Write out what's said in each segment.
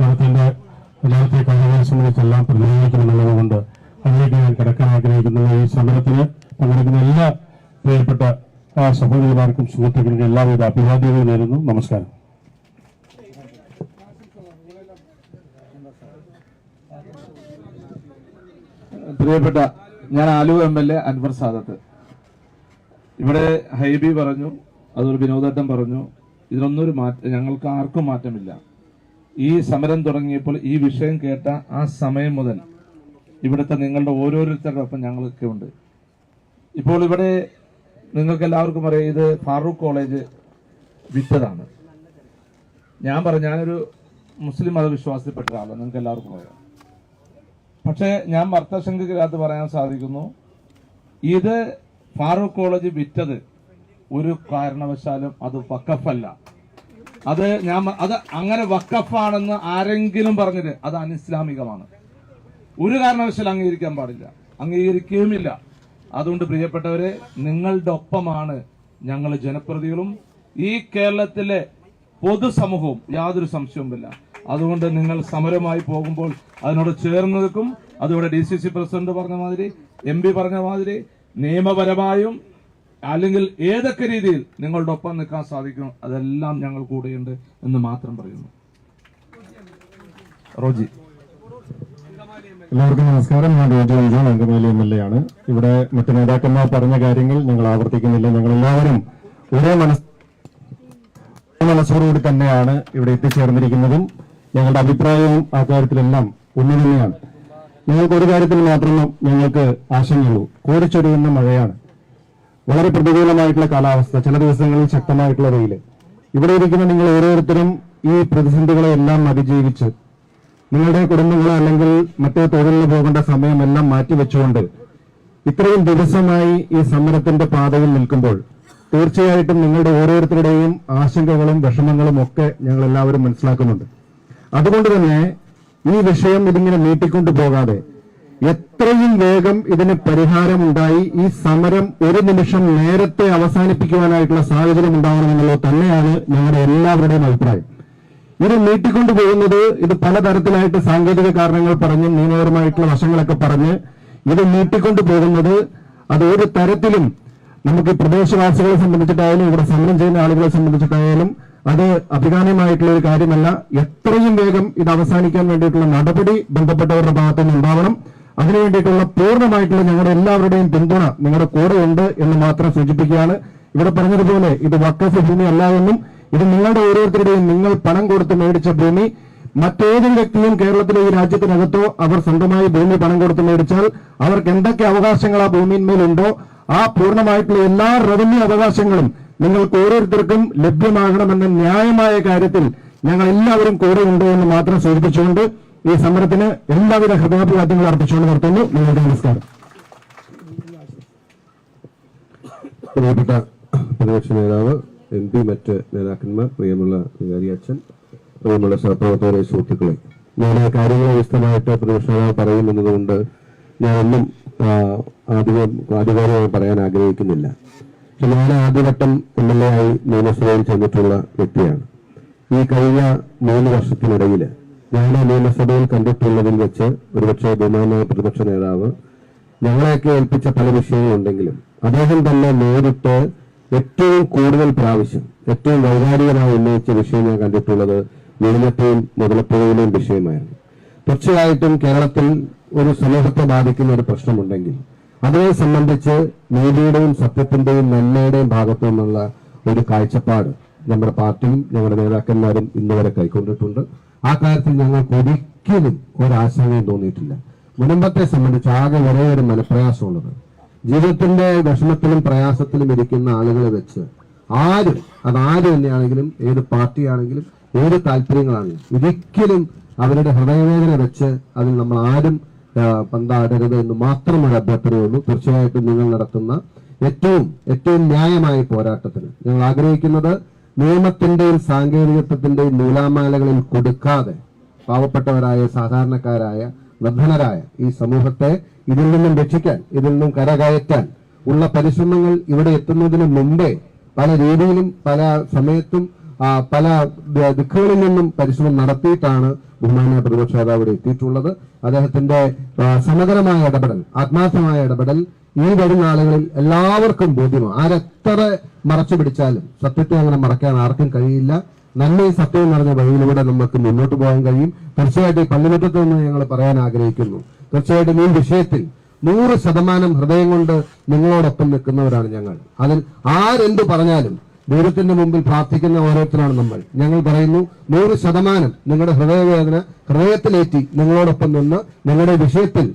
നടത്തേണ്ട രാജ്യത്തെ കാര്യങ്ങളെ സംബന്ധിച്ചെല്ലാം പ്രതിനിധീകരിക്കുമെന്നുള്ളത് കൊണ്ട് അതിലേക്ക് ഞാൻ കിടക്കാൻ ആഗ്രഹിക്കുന്നു. ഈ സമരത്തിന് പങ്കെടുക്കുന്ന എല്ലാ പ്രിയപ്പെട്ട സഹോദരിമാർക്കും സുഹൃത്തുക്കൾക്കും എല്ലാവിധ അഭിവാദ്യങ്ങളും നേരുന്നു. നമസ്കാരം. പ്രിയപ്പെട്ട ഞാൻ aloo M L A Anwar Sadath. ഇവിടെ ഹൈബി പറഞ്ഞു അതൊരു വിനോദട്ടം പറഞ്ഞു. ഇതിനൊന്നും ഒരു മാറ്റം ഞങ്ങൾക്ക് ആർക്കും മാറ്റമില്ല. ഈ സമരം തുടങ്ങിയപ്പോൾ ഈ വിഷയം കേട്ട ആ സമയം മുതൽ ഇവിടുത്തെ നിങ്ങളുടെ ഓരോരുത്തരുടെ ഒപ്പം ഞങ്ങളൊക്കെ ഉണ്ട്. ഇപ്പോൾ ഇവിടെ നിങ്ങൾക്ക് എല്ലാവർക്കും അറിയാം ഇത് ഫാറൂഖ് കോളേജ് വിറ്റതാണ് ഞാൻ പറഞ്ഞു ഞാനൊരു മുസ്ലിം മതവിശ്വാസത്തിൽപ്പെട്ട ഒരാളാണ് നിങ്ങൾക്ക് എല്ലാവർക്കും അറിയാം. പക്ഷേ ഞാൻ അർത്ഥശങ്കയ്ക്കകത്ത് പറയാൻ സാധിക്കുന്നു ഇത് ഫാറൂഖ് കോളേജ് വിറ്റത് ഒരു കാരണവശാലും അത് വക്കഫല്ല അത് ഞാൻ അത് അങ്ങനെ വക്കഫാണെന്ന് ആരെങ്കിലും പറഞ്ഞത് അത് അനിസ്ലാമികമാണ്. ഒരു കാരണവശാലും അംഗീകരിക്കാൻ പാടില്ല. അംഗീകരിക്കുകയുമില്ല. അതുകൊണ്ട് പ്രിയപ്പെട്ടവരെ നിങ്ങളുടെ ഒപ്പമാണ് ഞങ്ങൾ ജനപ്രതികളും. ഈ കേരളത്തിലെ പൊതുസമൂഹവും യാതൊരു സംശയവുമില്ല. അതുകൊണ്ട് നിങ്ങൾ സമരമായി പോകുമ്പോൾ അതിനോട് ചേർന്ന് നിൽക്കും. അതുകൊണ്ട് ഡി സി സി പ്രസിഡന്റ് പറഞ്ഞ മാതിരി എം പി പറഞ്ഞ മാതിരി നിയമപരമായും അല്ലെങ്കിൽ ഏതൊക്കെ രീതിയിൽ നിങ്ങളുടെ ഒപ്പം നിൽക്കാൻ സാധിക്കും അതെല്ലാം ഞങ്ങൾ കൂടെയുണ്ട് എന്ന് മാത്രം പറയുന്നു. റോജി. എല്ലാവർക്കും നമസ്കാരം. ഞാൻ Roji John Angamaly M L A ആണ്. ഇവിടെ മറ്റു നേതാക്കന്മാർ പറഞ്ഞ കാര്യങ്ങൾ ഞങ്ങൾ ആവർത്തിക്കുന്നില്ല. ഞങ്ങൾ എല്ലാവരും ഒരേ മനസ് മനസ്സോടുകൂടി തന്നെയാണ് ഇവിടെ എത്തിച്ചേർന്നിരിക്കുന്നതും. ഞങ്ങളുടെ അഭിപ്രായവും ആ കാര്യത്തിലെല്ലാം ഒന്ന് തന്നെയാണ് ഞങ്ങൾക്ക് ഒരു കാര്യത്തിൽ മാത്രമേ ഞങ്ങൾക്ക് ആശങ്കയുള്ളൂ. കോരിച്ചൊരിയുന്ന മഴയാണ്. വളരെ പ്രതികൂലമായിട്ടുള്ള കാലാവസ്ഥ ചില ദിവസങ്ങളിൽ ശക്തമായിട്ടുള്ള വെയിൽ ഇവിടെ ഇരിക്കുന്ന നിങ്ങൾ ഓരോരുത്തരും ഈ പ്രതിസന്ധികളെ എല്ലാം അതിജീവിച്ച് നിങ്ങളുടെ കുടുംബങ്ങളെ അല്ലെങ്കിൽ മറ്റേ തൊഴിലിന് പോകേണ്ട സമയമെല്ലാം മാറ്റിവെച്ചുകൊണ്ട് ഇത്രയും ദിവസമായി ഈ സമരത്തിന്റെ പാതയിൽ നിൽക്കുമ്പോൾ തീർച്ചയായിട്ടും നിങ്ങളുടെ ഓരോരുത്തരുടെയും ആശങ്കകളും വിഷമങ്ങളും ഒക്കെ ഞങ്ങൾ എല്ലാവരും മനസ്സിലാക്കുന്നുണ്ട്. അതുകൊണ്ട് തന്നെ ഈ വിഷയം ഇതിങ്ങനെ നീട്ടിക്കൊണ്ടു പോകാതെ എത്രയും വേഗം ഇതിന് പരിഹാരം ഉണ്ടായി ഈ സമരം ഒരു നിമിഷം നേരത്തെ അവസാനിപ്പിക്കുവാനായിട്ടുള്ള സാഹചര്യം ഉണ്ടാവണമെന്നുള്ളത് തന്നെയാണ് ഞങ്ങളുടെ എല്ലാവരുടെയും അഭിപ്രായം. ഇത് നീട്ടിക്കൊണ്ടു പോകുന്നത് ഇത് പലതരത്തിലായിട്ട് സാങ്കേതിക കാരണങ്ങൾ പറഞ്ഞ് നിയമപരമായിട്ടുള്ള വശങ്ങളൊക്കെ പറഞ്ഞ് ഇത് നീട്ടിക്കൊണ്ടു പോകുന്നത് അത് ഒരു തരത്തിലും നമുക്ക് പ്രദേശവാസികളെ സംബന്ധിച്ചിട്ടായാലും ഇവിടെ സമരം ചെയ്യുന്ന ആളുകളെ സംബന്ധിച്ചിട്ടായാലും അത് അഭികാമ്യമായിട്ടുള്ള ഒരു കാര്യമല്ല. എത്രയും വേഗം ഇത് അവസാനിക്കാൻ വേണ്ടിയിട്ടുള്ള നടപടി ബന്ധപ്പെട്ടവരുടെ ഭാഗത്തുനിന്ന് ഉണ്ടാവണം. അതിനു വേണ്ടിയിട്ടുള്ള പൂർണമായിട്ടുള്ള ഞങ്ങളുടെ എല്ലാവരുടെയും പിന്തുണ നിങ്ങളുടെ കൂടെ ഉണ്ട് എന്ന് മാത്രം സൂചിപ്പിക്കുകയാണ്. ഇവിടെ പറഞ്ഞതുപോലെ ഇത് വക്കഫ് ഭൂമി അല്ല എന്നും ഇത് നിങ്ങളുടെ ഓരോരുത്തരുടെയും നിങ്ങൾ പണം കൊടുത്ത് മേടിച്ച ഭൂമി. മറ്റേതൊരു വ്യക്തിയും കേരളത്തിലെ ഈ രാജ്യത്തിനകത്തോ അവർ സ്വന്തമായി ഭൂമി പണം കൊടുത്ത് മേടിച്ചാൽ അവർക്ക് എന്തൊക്കെ അവകാശങ്ങൾ ആ ഭൂമിയിന്മേലുണ്ടോ ആ പൂർണമായിട്ടുള്ള എല്ലാ റവന്യൂ അവകാശങ്ങളും നിങ്ങൾക്ക് ഓരോരുത്തർക്കും ലഭ്യമാകണമെന്ന ന്യായമായ കാര്യത്തിൽ ഞങ്ങൾ എല്ലാവരും കൂടെയുണ്ട് എന്ന് മാത്രം സൂചിപ്പിച്ചുകൊണ്ട് ഈ സമരത്തിന് എല്ലാവിധ ഹൃദയാഭിവാദ്യങ്ങൾ അർപ്പിച്ചുകൊണ്ട് നിർത്തുന്നു. നിങ്ങളുടെ നമസ്കാരം. പ്രിയപ്പെട്ട പ്രതിപക്ഷ നേതാവ് എം പി മറ്റ് നേതാക്കന്മാർ പ്രിയമുള്ള വികാരി അച്ഛൻ പ്രിയമുള്ള സഹപ്രവർത്തകരെ സുഹൃത്തുക്കളെ. ഞാൻ കാര്യങ്ങൾ വിശദമായിട്ട് പ്രതിപക്ഷ നേതാവ് പറയുമെന്നതുകൊണ്ട് ഞാനൊന്നും ആധികം ആധികാരികമായി പറയാൻ ആഗ്രഹിക്കുന്നില്ല. പക്ഷെ ഞാൻ ആദ്യവട്ടം എം എൽ എ ആയി നിയമസഭയിൽ ചെന്നിട്ടുള്ള വ്യക്തിയാണ്. ഈ കഴിഞ്ഞ മൂന്ന് വർഷത്തിനിടയിൽ ഞാൻ നിയമസഭയിൽ കണ്ടിട്ടുള്ളതിൽ വെച്ച് ഒരുപക്ഷെ ബഹുമാനായ പ്രതിപക്ഷ നേതാവ് ഞങ്ങളെയൊക്കെ ഏൽപ്പിച്ച പല വിഷയങ്ങളുണ്ടെങ്കിലും അദ്ദേഹം തന്നെ നേരിട്ട് ഏറ്റവും കൂടുതൽ പ്രാവശ്യം ഏറ്റവും വൈകാരികമായി ഉന്നയിച്ച വിഷയം ഞാൻ കണ്ടിട്ടുള്ളത് നെടുമറ്റയും മുതലപ്പുഴയിലെയും വിഷയമായിരുന്നു. തീർച്ചയായിട്ടും കേരളത്തിൽ ഒരു സമൂഹത്തെ ബാധിക്കുന്ന ഒരു പ്രശ്നമുണ്ടെങ്കിൽ അതിനെ സംബന്ധിച്ച് നീതിയുടെയും സത്യത്തിന്റെയും നന്മയുടെയും ഭാഗത്തു നിന്നുള്ള ഒരു കാഴ്ചപ്പാട് നമ്മുടെ പാർട്ടിയും ഞങ്ങളുടെ നേതാക്കന്മാരും ഇന്നുവരെ കൈക്കൊണ്ടിട്ടുണ്ട്. ആ കാര്യത്തിൽ ഞങ്ങൾക്ക് ഒരിക്കലും ഒരാശങ്കയും തോന്നിയിട്ടില്ല. മുനമ്പത്തെ സംബന്ധിച്ച് ആകെ ഒരേ ഒരു മനപ്രയാസമുള്ളത്. ജീവിതത്തിന്റെ വിഷമത്തിലും പ്രയാസത്തിലും ഇരിക്കുന്ന ആളുകളെ വെച്ച് ആരും അത് ആര് തന്നെയാണെങ്കിലും ഏത് പാർട്ടിയാണെങ്കിലും ഏത് താല്പര്യങ്ങളാണെങ്കിലും ഒരിക്കലും അവരുടെ ഹൃദയവേദന വെച്ച് അതിൽ നമ്മൾ ആരും പന്താടരുത് എന്ന് മാത്രം ഒരു അഭ്യർത്ഥനയുള്ളൂ. തീർച്ചയായിട്ടും നിങ്ങൾ നടത്തുന്ന ഏറ്റവും ഏറ്റവും ന്യായമായ പോരാട്ടത്തിന് ഞങ്ങൾ ആഗ്രഹിക്കുന്നത് നിയമത്തിന്റെയും സാങ്കേതികത്വത്തിന്റെയും നൂലാമാലകളിൽ കൊടുക്കാതെ പാവപ്പെട്ടവരായ സാധാരണക്കാരായ നിർധനരായ ഈ സമൂഹത്തെ ഇതിൽ നിന്നും രക്ഷിക്കാൻ ഇതിൽ നിന്നും കരകയറ്റാൻ ഉള്ള പരിശ്രമങ്ങൾ ഇവിടെ എത്തുന്നതിന് മുമ്പേ പല രീതിയിലും പല സമയത്തും പല ദിക്കുകളിൽ നിന്നും പരിശ്രമം നടത്തിയിട്ടാണ് ബഹുമാന പ്രതിപക്ഷ നേതാവ് ഇവിടെ എത്തിയിട്ടുള്ളത്. അദ്ദേഹത്തിന്റെ സമഗ്രമായ ഇടപെടൽ ആത്മാർത്ഥമായ ഇടപെടൽ ഈ വരുന്ന ആളുകളിൽ എല്ലാവർക്കും ബോധ്യമാണ് ആരെത്ര മറച്ചു പിടിച്ചാലും സത്യത്തെ അങ്ങനെ മറക്കാൻ ആർക്കും കഴിയില്ല. നല്ല നന്മയും സത്യവും നിറഞ്ഞ വഴിയിലൂടെ നമുക്ക് മുന്നോട്ട് പോകാൻ കഴിയും. തീർച്ചയായിട്ടും ഈ പള്ളിമുറ്റത്ത് നിന്ന് ഞങ്ങൾ പറയാൻ ആഗ്രഹിക്കുന്നു. തീർച്ചയായിട്ടും ഈ വിഷയത്തിൽ നൂറ് ശതമാനം ഹൃദയം കൊണ്ട് നിങ്ങളോടൊപ്പം നിൽക്കുന്നവരാണ് ഞങ്ങൾ. അതിൽ ആരെന്ത് പറഞ്ഞാലും ദൈവത്തിന്റെ മുമ്പിൽ പ്രാർത്ഥിക്കുന്ന ഓരോരുത്തരാണ് നമ്മൾ. ഞങ്ങൾ പറയുന്നു നൂറ് ശതമാനം നിങ്ങളുടെ ഹൃദയവേദന ഹൃദയത്തിലേറ്റി നിങ്ങളോടൊപ്പം നിന്ന് നിങ്ങളുടെ വിഷയത്തിൽ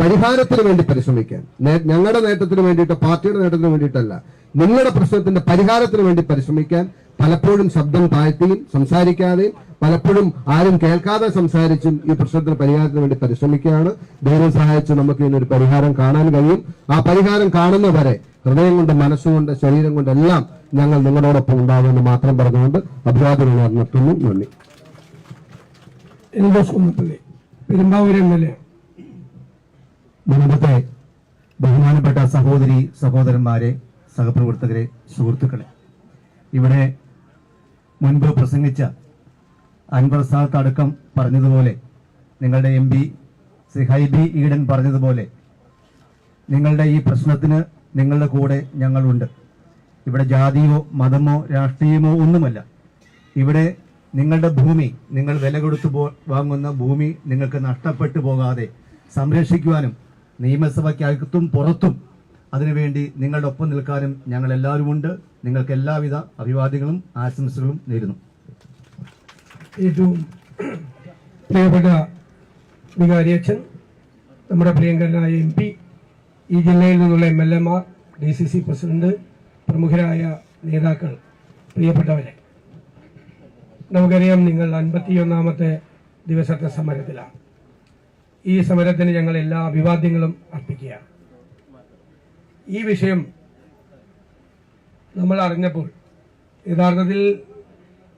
പരിഹാരത്തിന് വേണ്ടി പരിശ്രമിക്കാൻ. ഞങ്ങളുടെ നേട്ടത്തിന് വേണ്ടിയിട്ട് പാർട്ടിയുടെ നേട്ടത്തിന് വേണ്ടിയിട്ടല്ല. നിങ്ങളുടെ പ്രശ്നത്തിന്റെ പരിഹാരത്തിന് വേണ്ടി പരിശ്രമിക്കാൻ പലപ്പോഴും ശബ്ദം താഴ്ത്തിയും സംസാരിക്കാതെയും പലപ്പോഴും ആരും കേൾക്കാതെ സംസാരിച്ചും ഈ പ്രശ്നത്തിന് പരിഹാരത്തിന് വേണ്ടി പരിശ്രമിക്കുകയാണ്. ദൈവം സഹായിച്ച് നമുക്ക് ഇതിനൊരു പരിഹാരം കാണാൻ കഴിയും. ആ പരിഹാരം കാണുന്നവരെ ഹൃദയം കൊണ്ട് മനസ്സുകൊണ്ട് ശരീരം കൊണ്ട് എല്ലാം ഞങ്ങൾ നിങ്ങളോടൊപ്പം ഉണ്ടാകുമെന്ന് മാത്രം പറഞ്ഞുകൊണ്ട് അഭിവാദ്യം നിർത്തുന്നു നന്ദി. Eldhose Kunnappilly Perumbavoor M L A. മുൻപത്തെ ബഹുമാനപ്പെട്ട സഹോദരി സഹോദരന്മാരെ സഹപ്രവർത്തകരെ സുഹൃത്തുക്കളെ. ഇവിടെ മുൻപ് പ്രസംഗിച്ച അൻവർ സാത്ത് അടക്കം പറഞ്ഞതുപോലെ നിങ്ങളുടെ എം പി ശ്രീ ഹൈബി ഈഡൻ പറഞ്ഞതുപോലെ നിങ്ങളുടെ ഈ പ്രശ്നത്തിന് നിങ്ങളുടെ കൂടെ ഞങ്ങളുണ്ട്. ഇവിടെ ജാതിയോ മതമോ രാഷ്ട്രീയമോ ഒന്നുമല്ല. ഇവിടെ നിങ്ങളുടെ ഭൂമി നിങ്ങൾ വില കൊടുത്തു പോ വാങ്ങുന്ന ഭൂമി നിങ്ങൾക്ക് നഷ്ടപ്പെട്ടു പോകാതെ സംരക്ഷിക്കുവാനും നിയമസഭയ്ക്കകത്തും പുറത്തും അതിനുവേണ്ടി നിങ്ങളുടെ ഒപ്പം നിൽക്കാനും ഞങ്ങൾ എല്ലാവരും ഉണ്ട്. നിങ്ങൾക്ക് എല്ലാവിധ അഭിവാദ്യങ്ങളും ആശംസകളും നേരുന്നു. ഏറ്റവും പ്രിയപ്പെട്ട വികാരി അച്ഛൻ നമ്മുടെ പ്രിയങ്കരനായ എം പി ഈ ജില്ലയിൽ നിന്നുള്ള എം എൽ എമാർ ഡി സി സി പ്രസിഡന്റ് പ്രമുഖരായ നേതാക്കൾ പ്രിയപ്പെട്ടവരെ നമുക്കറിയാം നിങ്ങൾ അൻപത്തിയൊന്നാമത്തെ ദിവസത്തെ സമരത്തിലാണ്. ഈ സമരത്തിന് ഞങ്ങൾ എല്ലാ അഭിവാദ്യങ്ങളും അർപ്പിക്കുക ഈ വിഷയം നമ്മൾ അറിഞ്ഞപ്പോൾ യഥാർത്ഥത്തിൽ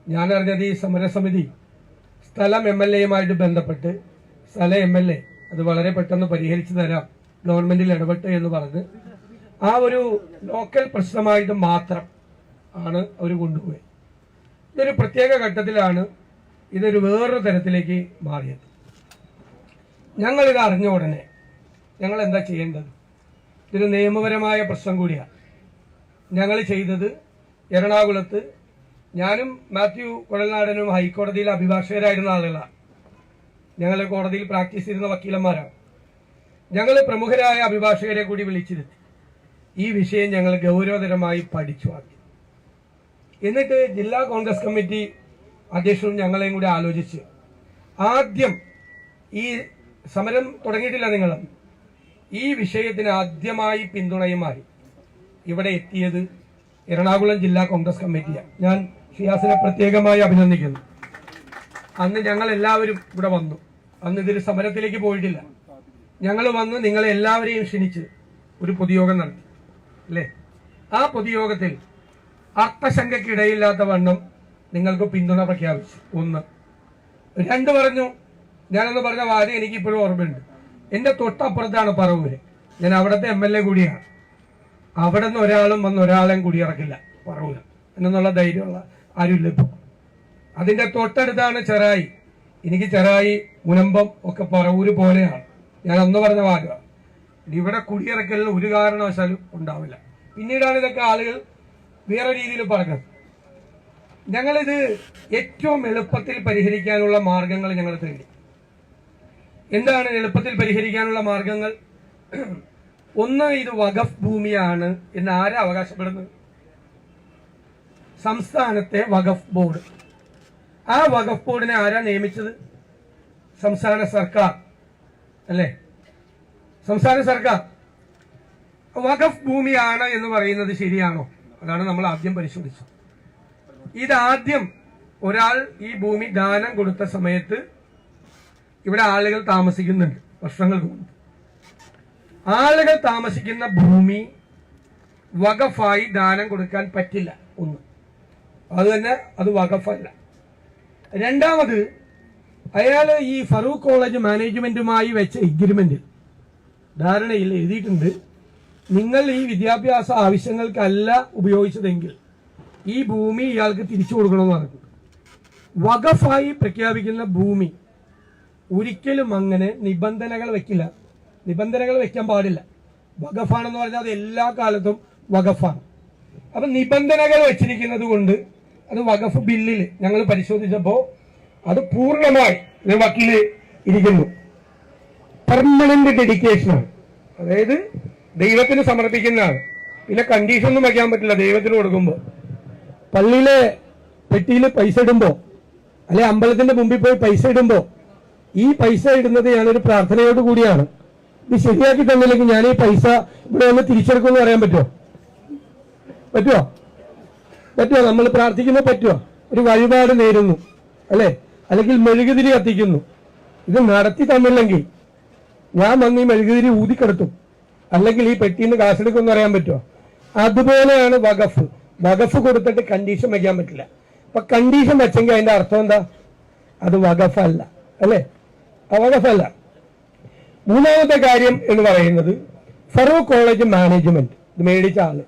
ഞാൻ അറിഞ്ഞത് ഈ സമരസമിതി സ്ഥലം എം എൽ എയുമായിട്ട് ബന്ധപ്പെട്ട് സ്ഥല എം എൽ എ അത് വളരെ പെട്ടെന്ന് പരിഹരിച്ചു തരാം ഗവൺമെന്റിൽ ഇടപെട്ട് എന്ന് പറഞ്ഞ് ആ ഒരു ലോക്കൽ പ്രശ്നമായിട്ട് മാത്രം ആണ് അവർ കൊണ്ടുപോയത്. ഇതൊരു പ്രത്യേക ഘട്ടത്തിലാണ് ഇതൊരു വേറൊരു തരത്തിലേക്ക് മാറിയത്. ഞങ്ങളിത് അറിഞ്ഞ ഉടനെ ഞങ്ങൾ എന്താ ചെയ്യേണ്ടത്? ഇതൊരു നിയമപരമായ പ്രശ്നം കൂടിയാണ് ഞങ്ങൾ ചെയ്തത് എറണാകുളത്ത് ഞാനും മാത്യു കുഴൽനാടനും ഹൈക്കോടതിയിലെ അഭിഭാഷകരായിരുന്ന ആളുകളാണ് ഞങ്ങളെ കോടതിയിൽ പ്രാക്ടീസ് ചെയ്യുന്ന വക്കീലന്മാരാണ് ഞങ്ങൾ പ്രമുഖരായ അഭിഭാഷകരെ കൂടി വിളിച്ചിരുത്തി. ഈ വിഷയം ഞങ്ങൾ ഗൗരവതരമായി പഠിച്ചു ആക്കി. എന്നിട്ട് ജില്ലാ കോൺഗ്രസ് കമ്മിറ്റി അധ്യക്ഷനും ഞങ്ങളെയും കൂടി ആലോചിച്ച് ആദ്യം ഈ സമരം തുടങ്ങിയിട്ടില്ല നിങ്ങൾ. ഈ വിഷയത്തിന് ആദ്യമായി പിന്തുണയുമായി ഇവിടെ എത്തിയത് എറണാകുളം ജില്ലാ കോൺഗ്രസ് കമ്മിറ്റിയാണ്. ഞാൻ ഷിയാസിനെ പ്രത്യേകമായി അഭിനന്ദിക്കുന്നു. അന്ന് ഞങ്ങൾ എല്ലാവരും ഇവിടെ വന്നു. അന്ന് ഇതിൽ സമരത്തിലേക്ക് പോയിട്ടില്ല. ഞങ്ങൾ വന്ന് നിങ്ങളെ എല്ലാവരെയും ക്ഷണിച്ച് ഒരു പൊതുയോഗം നടത്തി. അല്ലേ? ആ പൊതുയോഗത്തിൽ അർത്ഥശങ്കയ്ക്കിടയില്ലാത്ത വണ്ണം നിങ്ങൾക്ക് പിന്തുണ പ്രഖ്യാപിച്ചു. ഒന്ന്. രണ്ട് പറഞ്ഞു ഞാനന്ന് പറഞ്ഞ വാദ്യം എനിക്ക് ഇപ്പോഴും ഓർമ്മയുണ്ട്. എന്റെ തൊട്ടപ്പുറത്താണ് പറവൂര്. ഞാൻ അവിടുത്തെ എം എൽ എ കൂടിയാണ്. അവിടെ നിന്ന് ഒരാളും വന്ന് ഒരാളെയും കുടിയിറക്കില്ല പറവൂര്. എന്നുള്ള ധൈര്യമുള്ള ആരുമില്ല ഇപ്പൊ. അതിന്റെ തൊട്ടടുത്താണ് ചെറായി. എനിക്ക് ചെറായി മുനമ്പം ഒക്കെ പറവൂര് പോലെയാണ്. ഞാൻ അന്ന് പറഞ്ഞ വാചകം ഇവിടെ കുടിയിറക്കലിന് ഒരു കാരണവശാലും ഉണ്ടാവില്ല. പിന്നീടാണ് ഇതൊക്കെ ആളുകൾ വേറെ രീതിയിൽ പറഞ്ഞത്. ഞങ്ങളിത് ഏറ്റവും എളുപ്പത്തിൽ പരിഹരിക്കാനുള്ള മാർഗങ്ങൾ ഞങ്ങൾ തേടി. എന്താണ് എളുപ്പത്തിൽ പരിഹരിക്കാനുള്ള മാർഗങ്ങൾ? ഒന്ന് ഇത് വഖഫ് ഭൂമിയാണ് എന്ന് ആരാ അവകാശപ്പെടുന്നത്? സംസ്ഥാനത്തെ വഖഫ് ബോർഡ്. ആ വഖഫ് ബോർഡിനെ ആരാ നിയമിച്ചത്? സംസ്ഥാന സർക്കാർ. അല്ലേ? സംസ്ഥാന സർക്കാർ. വഖഫ് ഭൂമിയാണ് എന്ന് പറയുന്നത് ശരിയാണോ? അതാണ് നമ്മൾ ആദ്യം പരിശോധിച്ചത്. ഇതാദ്യം ഒരാൾ ഈ ഭൂമി ദാനം കൊടുത്ത സമയത്ത് ഇവിടെ ആളുകൾ താമസിക്കുന്നുണ്ട് വർഷങ്ങൾക്ക് മുമ്പ് ആളുകൾ താമസിക്കുന്ന ഭൂമി വഖഫായി ദാനം കൊടുക്കാൻ പറ്റില്ല ഒന്ന്. അത് തന്നെ അത് വഖഫല്ല. രണ്ടാമത് അയാൾ ഈ ഫറൂഖ് കോളേജ് മാനേജ്മെന്റുമായി വെച്ച എഗ്രിമെന്റിൽ ധാരണയിൽ എഴുതിയിട്ടുണ്ട്. നിങ്ങൾ ഈ വിദ്യാഭ്യാസ ആവശ്യങ്ങൾക്കല്ല ഉപയോഗിച്ചതെങ്കിൽ ഈ ഭൂമി ഇയാൾക്ക് തിരിച്ചു കൊടുക്കണമെന്ന് പറഞ്ഞു. വഖഫായി പ്രഖ്യാപിക്കുന്ന ഭൂമി ഒരിക്കലും അങ്ങനെ നിബന്ധനകൾ വെക്കില്ല. നിബന്ധനകൾ വെക്കാൻ പാടില്ല. വഖഫാണെന്ന് പറഞ്ഞാൽ അത് എല്ലാ കാലത്തും വഖഫാണ്. അപ്പൊ നിബന്ധനകൾ വെച്ചിരിക്കുന്നത് കൊണ്ട് അത് വഖഫ് ബില്ലിൽ ഞങ്ങൾ പരിശോധിച്ചപ്പോൾ അത് പൂർണമായി ഞാൻ വക്കീൽ ഇരിക്കുന്നു. പെർമനന്റ് ഡെഡിക്കേഷനാണ് അതായത് ദൈവത്തിന് സമർപ്പിക്കുന്നതാണ്. പിന്നെ കണ്ടീഷൻ ഒന്നും വയ്ക്കാൻ പറ്റില്ല ദൈവത്തിന് കൊടുക്കുമ്പോൾ പള്ളിയിലെ പെട്ടിയിൽ പൈസ ഇടുമ്പോൾ അല്ലെ അമ്പലത്തിന്റെ മുമ്പിൽ പോയി പൈസ ഇടുമ്പോൾ ഈ പൈസ ഇടുന്നത് ഞാനൊരു പ്രാർത്ഥനയോട് കൂടിയാണ്. ഇത് ശരിയാക്കി തന്നില്ലെങ്കിൽ ഞാൻ ഈ പൈസ ഇവിടെ വന്ന് തിരിച്ചെടുക്കുമെന്ന് പറയാൻ പറ്റുമോ? പറ്റുമോ? പറ്റുമോ? നമ്മൾ പ്രാർത്ഥിക്കുമ്പോൾ പറ്റുമോ? ഒരു വഴിപാട് നേരുന്നു അല്ലെ? അല്ലെങ്കിൽ മെഴുകുതിരി കത്തിക്കുന്നു. ഇത് നടത്തി തന്നില്ലെങ്കിൽ ഞാൻ വന്ന് ഈ മെഴുകുതിരി ഊതിക്കെടുത്തും. അല്ലെങ്കിൽ ഈ പെട്ടിന്ന് കാശെടുക്കുമെന്ന് പറയാൻ പറ്റുമോ അതുപോലെയാണ് വഖഫ്. വഖഫ് കൊടുത്തിട്ട് കണ്ടീഷൻ വയ്ക്കാൻ പറ്റില്ല. അപ്പൊ കണ്ടീഷൻ വെച്ചെങ്കിൽ അതിന്റെ അർത്ഥം എന്താ? അത് വഖഫല്ല. അല്ലേ? ആ മൂന്നാമത്തെ കാര്യം എന്ന് പറയുന്നത് ഫറൂഖ് കോളേജ് മാനേജ്മെന്റ്. ഇത് മേടിച്ച ആൾ.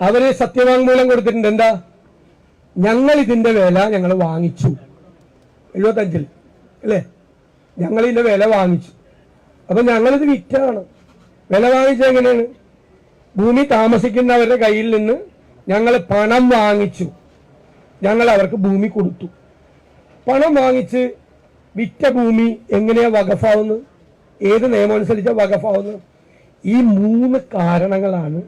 അവർ സത്യവാങ്മൂലം കൊടുത്തിട്ടുണ്ട്. എന്താ? ഞങ്ങൾ ഇതിന്റെ വില ഞങ്ങൾ വാങ്ങിച്ചു. എഴുപത്തഞ്ചിൽ അല്ലേ? ഞങ്ങൾ ഇതിന്റെ വില വാങ്ങിച്ചു. അപ്പൊ ഞങ്ങളിത് വിറ്റാണ്. വില വാങ്ങിച്ചത് എങ്ങനെയാണ്? ഭൂമി താമസിക്കുന്നവരുടെ കയ്യിൽ നിന്ന് ഞങ്ങൾ പണം വാങ്ങിച്ചു. ഞങ്ങൾ അവർക്ക് ഭൂമി കൊടുത്തു. പണം വാങ്ങിച്ച് വിറ്റ ഭൂമി എങ്ങനെയാ വകഫാവുന്നത്? ഏത് നിയമം അനുസരിച്ചാ വകഫാവുന്നത്? ഈ മൂന്ന് കാരണങ്ങളാണ്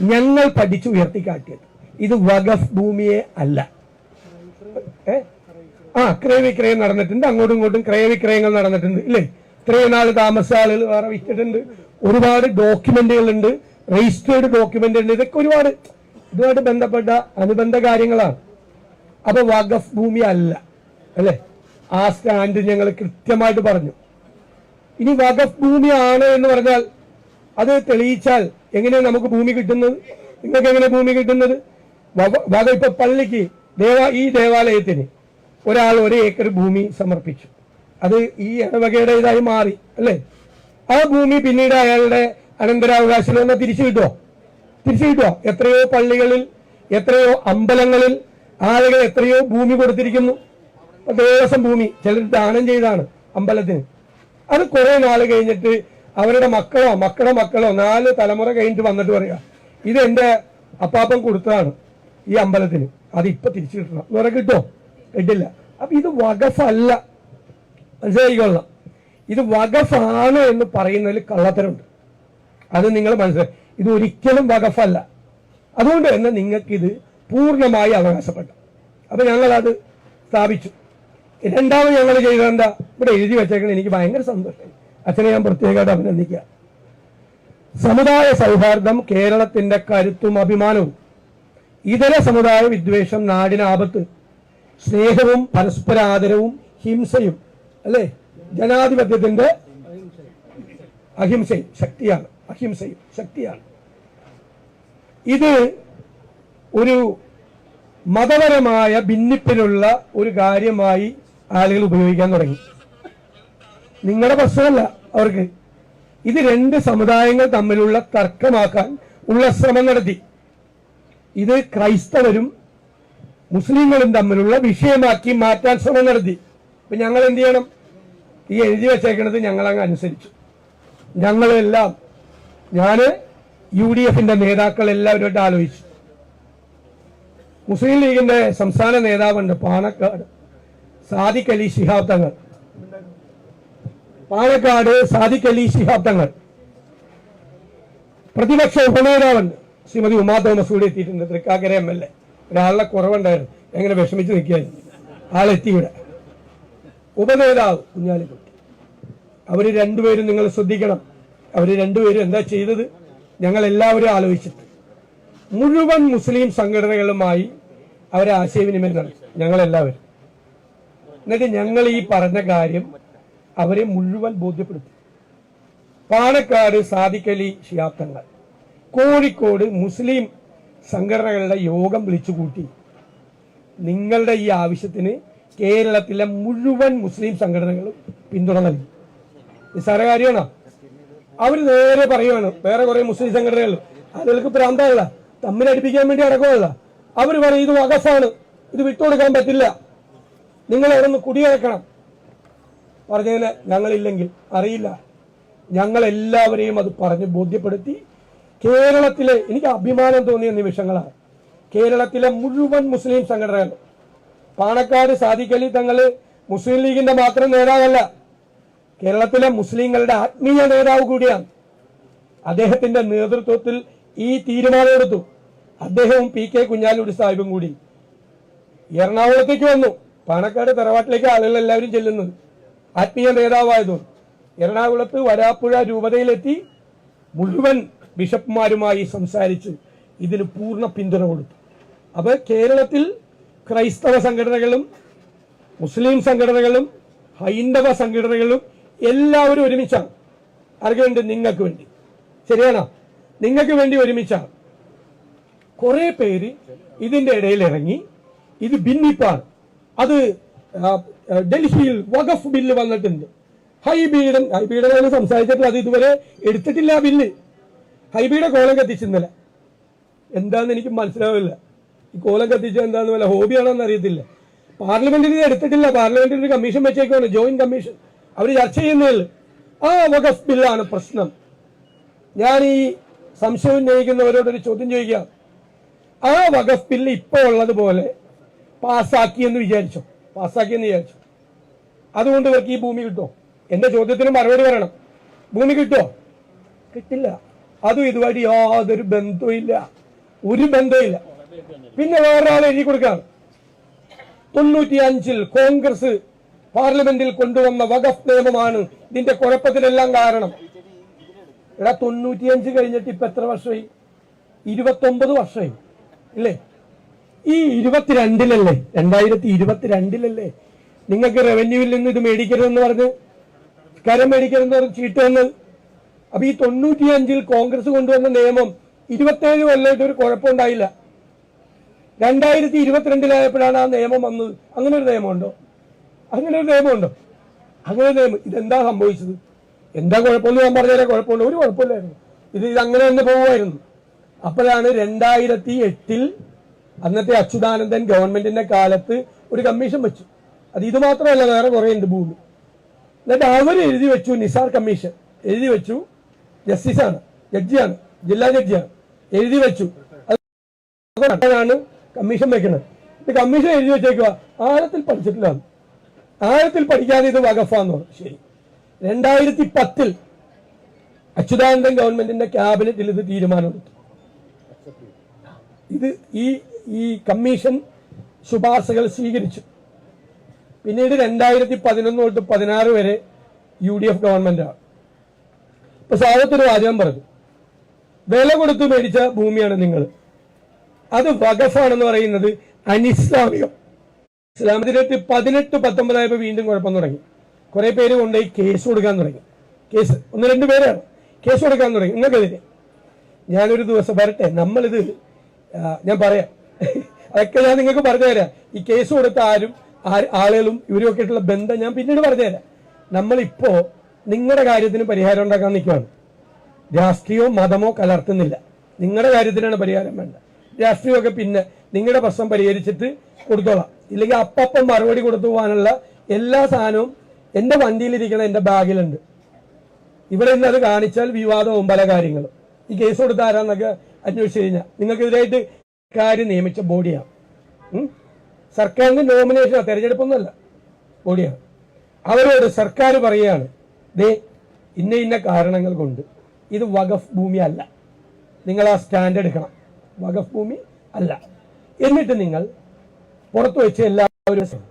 ഞങ്ങൾ പഠിച്ചു ഉയർത്തിക്കാട്ടിയത്. ഇത് വഖഫ് ഭൂമിയെ അല്ല. ഏ? ആ ക്രയവിക്രയം നടന്നിട്ടുണ്ട്. അങ്ങോട്ടും ഇങ്ങോട്ടും ക്രയവിക്രയങ്ങൾ നടന്നിട്ടുണ്ട് ഇല്ലേ? ഇത്രയും നാൾ താമസാളുകൾ വേറെ വിറ്റിട്ടുണ്ട്. ഒരുപാട് ഡോക്യുമെന്റുകൾ ഉണ്ട് രജിസ്റ്റേർഡ് ഡോക്യുമെന്റ് ഉണ്ട് ഇതൊക്കെ ഒരുപാട് ഇതുമായിട്ട് ബന്ധപ്പെട്ട അനുബന്ധ കാര്യങ്ങളാണ്. അപ്പൊ വഖഫ് ഭൂമി അല്ല അല്ലേ? ആ സ്റ്റാൻഡ് ഞങ്ങൾ കൃത്യമായിട്ട് പറഞ്ഞു. ഇനി വഖഫ് ഭൂമിയാണ് എന്ന് പറഞ്ഞാൽ അത് തെളിയിച്ചാൽ എങ്ങനെയാണ് നമുക്ക് ഭൂമി കിട്ടുന്നത്? നിങ്ങൾക്ക് എങ്ങനെ ഭൂമി കിട്ടുന്നത്? വക ഇപ്പൊ പള്ളിക്ക് ദേവ ഈ ദേവാലയത്തിന് ഒരാൾ ഒരു ഏക്കർ ഭൂമി സമർപ്പിച്ചു. അത് ഈ ഇടവകയുടെ ഇതായി മാറി അല്ലേ? ആ ഭൂമി പിന്നീട് അയാളുടെ അനന്തരാവകാശം എന്നാൽ തിരിച്ചു കിട്ടുമോ തിരിച്ചു കിട്ടുമോ എത്രയോ പള്ളികളിൽ എത്രയോ അമ്പലങ്ങളിൽ ആളുകൾ എത്രയോ ഭൂമി കൊടുത്തിരിക്കുന്നു. ദേവസ്വം ഭൂമി ചിലർ ദാനം ചെയ്താണ് അമ്പലത്തിന്. അത് കുറെ നാൾ കഴിഞ്ഞിട്ട് അവരുടെ മക്കളോ മക്കളുടെ മക്കളോ നാല് തലമുറ കഴിഞ്ഞിട്ട് വന്നിട്ട് പറയുക ഇത് എന്റെ അപ്പാപ്പൻ കൊടുത്തതാണ് ഈ അമ്പലത്തിന്. അത് ഇപ്പൊ തിരിച്ചു കിട്ടണം. എന്ന് പറയാൻ കിട്ടുമോ കിട്ടില്ല അപ്പൊ ഇത് വകഫല്ല മനസ്സിലായിക്കൊള്ളാം ഇത് വകഫാണ് എന്ന് പറയുന്നതിൽ കള്ളത്തരമുണ്ട്. അത് നിങ്ങൾ മനസ്സിലായി ഇത് ഒരിക്കലും വകഫല്ല അതുകൊണ്ട് തന്നെ നിങ്ങൾക്ക് ഇത് പൂർണമായി അവകാശപ്പെട്ടു. അപ്പൊ ഞങ്ങൾ അത് സ്ഥാപിച്ചു. രണ്ടാമത് ഞങ്ങൾ ചെയ്തത് എന്താ ഇവിടെ എഴുതി വെച്ചേക്കണേ എനിക്ക് ഭയങ്കര സന്തോഷമായി. അച്ഛനെ ഞാൻ പ്രത്യേകമായിട്ട് അഭിനന്ദിക്കുക. സമുദായ സൗഹാർദ്ദം കേരളത്തിന്റെ കരുത്തും അഭിമാനവും. ഇതര സമുദായ വിദ്വേഷം നാടിന് ആപത്ത് സ്നേഹവും പരസ്പര ആദരവും ഹിംസയും അല്ലേ? ജനാധിപത്യത്തിന്റെ അഹിംസയും ശക്തിയാണ്. അഹിംസയും ശക്തിയാണ്. ഇത് ഒരു മതപരമായ ഭിന്നിപ്പിനുള്ള ഒരു കാര്യമായി ആളുകൾ ഉപയോഗിക്കാൻ തുടങ്ങി. നിങ്ങളുടെ പ്രശ്നമല്ല അവർക്ക്. ഇത് രണ്ട് സമുദായങ്ങൾ തമ്മിലുള്ള തർക്കമാക്കാൻ ഉള്ള ശ്രമം നടത്തി. ഇത് ക്രൈസ്തവരും മുസ്ലിങ്ങളും തമ്മിലുള്ള വിഷയമാക്കി മാറ്റാൻ ശ്രമം നടത്തി അപ്പൊ ഞങ്ങൾ എന്ത് ചെയ്യണം? ഈ എഴുതി വെച്ചേക്കണത് ഞങ്ങൾ അങ്ങ് അനുസരിച്ചു. ഞങ്ങളെല്ലാം ഞാൻ യു ഡി എഫിന്റെ നേതാക്കൾ എല്ലാവരുമായിട്ട് ആലോചിച്ചു. മുസ്ലിം ലീഗിന്റെ സംസ്ഥാന നേതാവുണ്ട് പാണക്കാട്. സാദിഖ് അലി ശിഹാബ് തങ്ങൾ. പാണക്കാട് സാദിഖ് അലി ശിഹാബ് തങ്ങൾ. പ്രതിപക്ഷ ഉപനേതാവുണ്ട്. ശ്രീമതി ഉമാ തോമസ് കൂടി എത്തിയിട്ടുണ്ട് തൃക്കാക്കര എം എൽ എ. ഒരാളുടെ കുറവുണ്ടായിരുന്നു. എങ്ങനെ വിഷമിച്ച് നിൽക്കുകയായിരുന്നു ആളെത്തി ഇവിടെ. ഉപനേതാവ് കുഞ്ഞാലിക്കുട്ടി അവർ രണ്ടുപേരും നിങ്ങൾ ശ്രദ്ധിക്കണം. അവർ രണ്ടുപേരും എന്താ ചെയ്തത്? ഞങ്ങൾ എല്ലാവരും ആലോചിച്ചിട്ട്. മുഴുവൻ മുസ്ലിം സംഘടനകളുമായി അവരെ ആശയവിനിമയം നടത്തി. ഞങ്ങളെല്ലാവരും. എന്നിട്ട് ഞങ്ങൾ ഈ പറഞ്ഞ കാര്യം അവരെ മുഴുവൻ ബോധ്യപ്പെടുത്തി. പാണക്കാട് സാദിക്കലി ഷിയാത്തങ്ങൾ കോഴിക്കോട് മുസ്ലിം സംഘടനകളുടെ യോഗം വിളിച്ചു കൂട്ടി. നിങ്ങളുടെ ഈ ആവശ്യത്തിന് കേരളത്തിലെ മുഴുവൻ മുസ്ലിം സംഘടനകളും പിന്തുണ നൽകി. നിസ്സാര കാര്യമാണോ. അവർ നേരെ പറയുവാണ് വേറെ കുറെ മുസ്ലിം സംഘടനകൾ. ആളുകൾക്ക് പ്രാന്തമല്ല തമ്മിലടിപ്പിക്കാൻ വേണ്ടി അടക്കമല്ല അവർ പറയും ഇത് വകഫാണ് ഇത് വിട്ടുകൊടുക്കാൻ പറ്റില്ല. നിങ്ങൾ അവിടെ നിന്ന് കുടിയിറക്കണം. പറഞ്ഞതിന് ഞങ്ങളില്ലെങ്കിൽ അറിയില്ല. ഞങ്ങൾ എല്ലാവരെയും അത് പറഞ്ഞ് ബോധ്യപ്പെടുത്തി കേരളത്തിലെ എനിക്ക് അഭിമാനം തോന്നിയ നിമിഷങ്ങളാണ്. കേരളത്തിലെ മുഴുവൻ മുസ്ലിം സംഘടനകൾ പാണക്കാട് സാദിഖലി തങ്ങൾ മുസ്ലിം ലീഗിന്റെ മാത്രം നേതാവല്ല കേരളത്തിലെ മുസ്ലിങ്ങളുടെ ആത്മീയ നേതാവ് കൂടിയാണ്. അദ്ദേഹത്തിന്റെ നേതൃത്വത്തിൽ ഈ തീരുമാനമെടുത്തു. അദ്ദേഹവും പി കെ കുഞ്ഞാലൂടി സാഹിബും കൂടി. എറണാകുളത്തേക്ക് വന്നു. പാണക്കാട് തറവാട്ടിലേക്ക് ആളുകൾ എല്ലാവരും ചെല്ലുന്നത് ആത്മീയ നേതാവായതുകൊണ്ട്. എറണാകുളത്ത് വരാപ്പുഴ രൂപതയിലെത്തി മുഴുവൻ ബിഷപ്പുമാരുമായി സംസാരിച്ച് ഇതിന് പൂർണ പിന്തുണ കൊടുത്തു. അത് കേരളത്തിൽ ക്രൈസ്തവ സംഘടനകളും മുസ്ലിം സംഘടനകളും ഹൈന്ദവ സംഘടനകളും എല്ലാവരും ഒരുമിച്ചാണ്. ആർക്ക് നിങ്ങൾക്ക് വേണ്ടി. ശരിയാണോ? നിങ്ങൾക്ക് വേണ്ടി ഒരുമിച്ചാണ്. കുറേ പേര് ഇതിന്റെ ഇടയിൽ ഇറങ്ങി. ഇത് ഭിന്നിപ്പാണ്. അത് ഡൽഹിയിൽ വഖഫ് ബില്ല് വന്നിട്ടുണ്ട്. ഹൈബീഡൻ ഹൈബീഡനാണ് സംസാരിച്ചിട്ട് അത് ഇതുവരെ എടുത്തിട്ടില്ല ബില്ല്. ഹൈബിയുടെ കോലം കത്തിച്ചിന്നല്ല എന്താന്ന് എനിക്ക് മനസ്സിലാവില്ല. ഈ കോലം കത്തിച്ച എന്താന്ന് വല്ല ഹോബിയാണോന്ന് അറിയത്തില്ല. പാർലമെന്റിൽ ഇത് എടുത്തിട്ടില്ല. പാർലമെന്റിൽ ഒരു കമ്മീഷൻ വെച്ചേക്കാണ് ജോയിന്റ് കമ്മീഷൻ. അവർ ചർച്ച ചെയ്യുന്നതിൽ ആ വഖഫ് ബില്ലാണ് പ്രശ്നം. ഞാൻ ഈ സംശയം ഉന്നയിക്കുന്നവരോടൊരു ചോദ്യം ചോദിക്കാം. ആ വഖഫ് ബില്ല് ഇപ്പോൾ ഉള്ളതുപോലെ പാസ്സാക്കിയെന്ന് വിചാരിച്ചോ? പാസ്സാക്കിയെന്ന് വിചാരിച്ചു? അതുകൊണ്ട് ഇവർക്ക് ഈ ഭൂമി കിട്ടുമോ? എന്റെ ചോദ്യത്തിന് മറുപടി പറയണം. ഭൂമി കിട്ടുമോ? കിട്ടില്ല. അതും ഇതുമായിട്ട് യാതൊരു ബന്ധവുമില്ല ഒരു ബന്ധമില്ല പിന്നെ വേറൊരാൾ എഴുതി കൊടുക്കുകയാണ്. തൊണ്ണൂറ്റി അഞ്ചിൽ കോൺഗ്രസ് പാർലമെന്റിൽ കൊണ്ടുവന്ന വഖഫ് നിയമമാണ് ഇതിന്റെ കുഴപ്പത്തിനെല്ലാം കാരണം. എടാ തൊണ്ണൂറ്റിയഞ്ച് കഴിഞ്ഞിട്ട് ഇപ്പൊ എത്ര വർഷമായി? ഇരുപത്തൊമ്പത് വർഷമായി ഇല്ലേ? ഈ ഇരുപത്തിരണ്ടിലല്ലേ രണ്ടായിരത്തി ഇരുപത്തിരണ്ടിലല്ലേ നിങ്ങൾക്ക് റവന്യൂവിൽ നിന്ന് ഇത് മേടിക്കരുതെന്ന് പറഞ്ഞ് കരം മേടിക്കരുതെന്ന് പറഞ്ഞ് ചീട്ട് വന്നത് അപ്പൊ ഈ തൊണ്ണൂറ്റിയഞ്ചിൽ കോൺഗ്രസ് കൊണ്ടുവന്ന നിയമം ഇരുപത്തേഴ് കൊല്ലമായിട്ട് ഒരു കുഴപ്പമുണ്ടായില്ല. രണ്ടായിരത്തി ഇരുപത്തിരണ്ടിലായപ്പോഴാണ് ആ നിയമം വന്നത്. അങ്ങനെ ഒരു നിയമമുണ്ടോ? അങ്ങനെ ഒരു നിയമമുണ്ടോ? അങ്ങനെ ഒരു നിയമം. ഇതെന്താ സംഭവിച്ചത്? എന്താ കുഴപ്പമെന്ന് ഞാൻ പറഞ്ഞാലേ കുഴപ്പമുണ്ട്. ഒരു കുഴപ്പമില്ലായിരുന്നു. ഇത് ഇത് അങ്ങനെ തന്നെ പോവുമായിരുന്നു. അപ്പോഴാണ് രണ്ടായിരത്തി എട്ടിൽ അന്നത്തെ അച്യുതാനന്ദൻ ഗവൺമെന്റിന്റെ കാലത്ത് ഒരു കമ്മീഷൻ വെച്ചു. അത് ഇത് മാത്രമല്ല വേറെ കുറേ ഉണ്ട് ഭൂമി. എന്നിട്ട് അവർ എഴുതി വെച്ചു നിസാർ കമ്മീഷൻ. എഴുതി വെച്ചു ജസ്റ്റിസാണ് ജഡ്ജിയാണ് ജില്ലാ ജഡ്ജിയാണ്. എഴുതി വെച്ചു. അതാണ് കമ്മീഷൻ വെക്കുന്നത് കമ്മീഷൻ എഴുതി വെച്ചേക്കുക ആഴത്തിൽ പഠിച്ചിട്ടില്ല ആഴത്തിൽ പഠിക്കാതെ ഇത് വകഫാന്ന് പറഞ്ഞു. ശരി. രണ്ടായിരത്തി പത്തിൽ അച്യുതാനന്ദൻ ഗവൺമെന്റിന്റെ ക്യാബിനറ്റിൽ ഇത് തീരുമാനമെടുത്തു ഇത് ഈ ഈ കമ്മീഷൻ ശുപാർശകൾ സ്വീകരിച്ചു. പിന്നീട് രണ്ടായിരത്തി പതിനൊന്ന് തൊട്ട് പതിനാറ് വരെ യു ഡി എഫ് ഗവൺമെന്റാണ്. സാധത്തൊരു വാചകം പറഞ്ഞു വില കൊടുത്ത് മേടിച്ച ഭൂമിയാണ് നിങ്ങൾ. അത് വകഫാണെന്ന് പറയുന്നത് അനിസ്ലാമികം. ഇസ്ലാമത്തിലേക്ക് പതിനെട്ട് പത്തൊമ്പതായപ്പോൾ വീണ്ടും കുഴപ്പം തുടങ്ങി. കുറെ പേര് കൊണ്ടുപോയി കേസ് കൊടുക്കാൻ തുടങ്ങി. കേസ് ഒന്ന് രണ്ട് പേരാണ് കേസ് കൊടുക്കാൻ തുടങ്ങി. നിങ്ങൾക്കെതിരെ ഞാനൊരു ദിവസം വരട്ടെ നമ്മളിത് ഞാൻ പറയാം. അതൊക്കെ ഞാൻ നിങ്ങൾക്ക് പറഞ്ഞുതരാം ഈ കേസ് കൊടുത്ത ആരും ആളുകളും ഇവരും ഒക്കെ ആയിട്ടുള്ള ബന്ധം ഞാൻ പിന്നീട് പറഞ്ഞുതരാം നമ്മളിപ്പോ നിങ്ങളുടെ കാര്യത്തിന് പരിഹാരം ഉണ്ടാക്കാൻ നിൽക്കുകയാണ് രാഷ്ട്രീയമോ മതമോ കലർത്തുന്നില്ല. നിങ്ങളുടെ കാര്യത്തിനാണ് പരിഹാരം വേണ്ട രാഷ്ട്രീയമൊക്കെ പിന്നെ നിങ്ങളുടെ പ്രശ്നം പരിഹരിച്ചിട്ട് കൊടുത്തോളാം. ഇല്ലെങ്കിൽ അപ്പം മറുപടി കൊടുത്തു പോകാനുള്ള എല്ലാ സാധനവും എന്റെ വണ്ടിയിലിരിക്കണ എന്റെ ബാഗിലുണ്ട്. ഇവിടെ നിന്ന് അത് കാണിച്ചാൽ വിവാദവും പല കാര്യങ്ങളും. ഈ കേസ് കൊടുത്ത ആരാന്നൊക്കെ അന്വേഷിച്ച് കഴിഞ്ഞാൽ നിങ്ങൾക്കെതിരായിട്ട് കാര്യം നിയമിച്ച ബോഡിയാണ്. സർക്കാരിന് നോമിനേഷൻ തെരഞ്ഞെടുപ്പൊന്നുമല്ല. ബോഡിയാണ്. അവരോട് സർക്കാർ പറയുകയാണ് ദേ ഇന്ന ഇന്ന കാരണങ്ങൾ കൊണ്ട് ഇത് വഖഫ് ഭൂമി അല്ല. നിങ്ങൾ ആ സ്റ്റാൻഡ് എടുക്കണം. വഖഫ് ഭൂമി അല്ല. എന്നിട്ട് നിങ്ങൾ പുറത്തു വെച്ച എല്ലാവരും